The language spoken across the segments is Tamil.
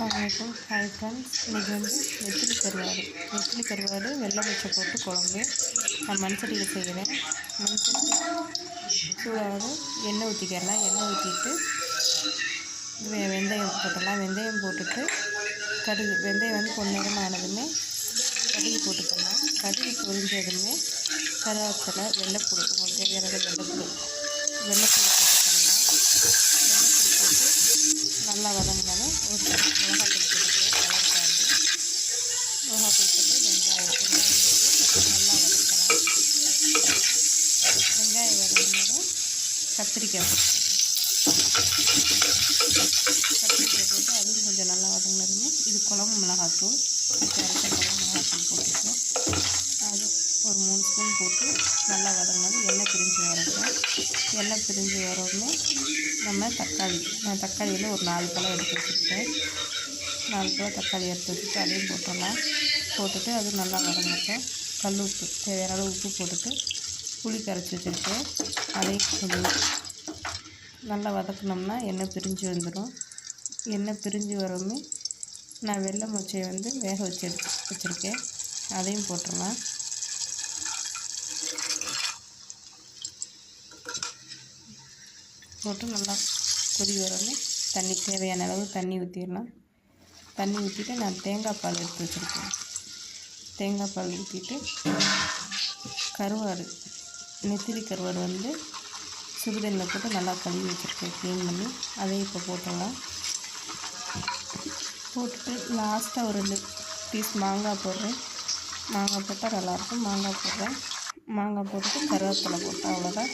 வணக்கம் ஹாய் ஃப்ரெண்ட்ஸ் இன்றைக்கி வந்து நெத்திலி கருவாடு. நெத்திலி கருவாடு வெள்ளை பச்சை போட்டு குழம்பு. நான் மண் சட்டியில் செய்கிறேன் மண் சட்டி சூடாக எண்ணெய் ஊற்றிக்கலாம் எண்ணெய் ஊற்றிட்டு வெ வெந்தயம் போட்டுடலாம் வெந்தயம் போட்டுட்டு கடுகு வெந்தயம் வந்து பொன்னிறம் ஆனதுமே கடுகு போட்டுக்கலாம். கடுகு பொரிஞ்சதுமே கருவேப்பிலை வெள்ளைப்பூடு உங்களுக்கு தேவையான வெள்ளைப்பூடு வெள்ளைப்பூடு போட்டுக்கலாம் வெள்ளைப்பூடு போட்டு நல்லா வதங்கினதும் ஒரு மிளகாத்தூள் போட்டுக்கிறேன். கலர் மிளகாய் தூள் போட்டு வெங்காயம் வெங்காயம் போட்டு நல்லா வதக்கலாம் வெங்காயம் வதங்கினதும் கத்திரிக்காய் கத்திரிக்காய் போட்டு அதுவும் கொஞ்சம் நல்லா வதங்கினதுமே இது குழம்பு மிளகாத்தூள். அரைச்ச குழம்பு மிளகாத்தூள் போட்டுக்கிறேன் அது ஒரு மூணு ஸ்பூன் போட்டு நல்லா வதங்கினது. எண்ணெய் பிரிஞ்சு வரட்டும். எண்ணெய் பிரிஞ்சு வரவுமே நம்ம தக்காளி நான் தக்காளியில் ஒரு நாலு பழம் எடுத்து வச்சுருக்கேன் நாலு பழம் தக்காளி எடுத்து வச்சுட்டு அதையும் போட்டுடலாம். போட்டுட்டு அது நல்லா வதங்கட்டும். கல் உப்பு தேவையான அளவு உப்பு போட்டுட்டு புளி கரைச்சி வச்சுருக்கேன். அதையும் கொஞ்சம் நல்லா வதக்கினோம்னா எண்ணெய் பிரிஞ்சு வந்துடும். எண்ணெய் பிரிஞ்சு வரவுமே நான் வெள்ளை மொச்சையை வந்து வேக வச்சு எடுத்து வச்சுருக்கேன். அதையும் போட்டுடலாம். போட்டு நல்லா கொதி வரணும் தண்ணி தேவையான அளவு தண்ணி ஊற்றிடலாம் தண்ணி ஊற்றிட்டு நான் தேங்காய் பால் எடுத்து வச்சுருக்கேன். தேங்காய் பால் ஊற்றிட்டு கருவாடு நெத்திலி கருவாடு வந்து சுடுதண்ணில் போட்டு நல்லா கழுவி வச்சுருக்கேன் க்ளீன் பண்ணி. அதையும் இப்போ போட்டுடலாம். போட்டுட்டு லாஸ்ட்டாக ஒரு ரெண்டு பீஸ் மாங்காய் போடுறேன். மாங்காய் போட்டால் நல்லாயிருக்கும் மாங்காய் போடுறேன். மாங்காய் போட்டுட்டு கருவேப்பிலை போட்டு அவ்வளோதான்.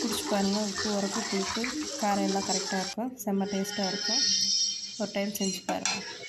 குடிச்சு பாருங்கள் உப்பு உரப்பு புளிப்பு காரம் எல்லாம் கரெக்டாக இருக்கும். செம்ம டேஸ்ட்டாக இருக்கும். ஒரு டைம் செஞ்சு பாருங்கள்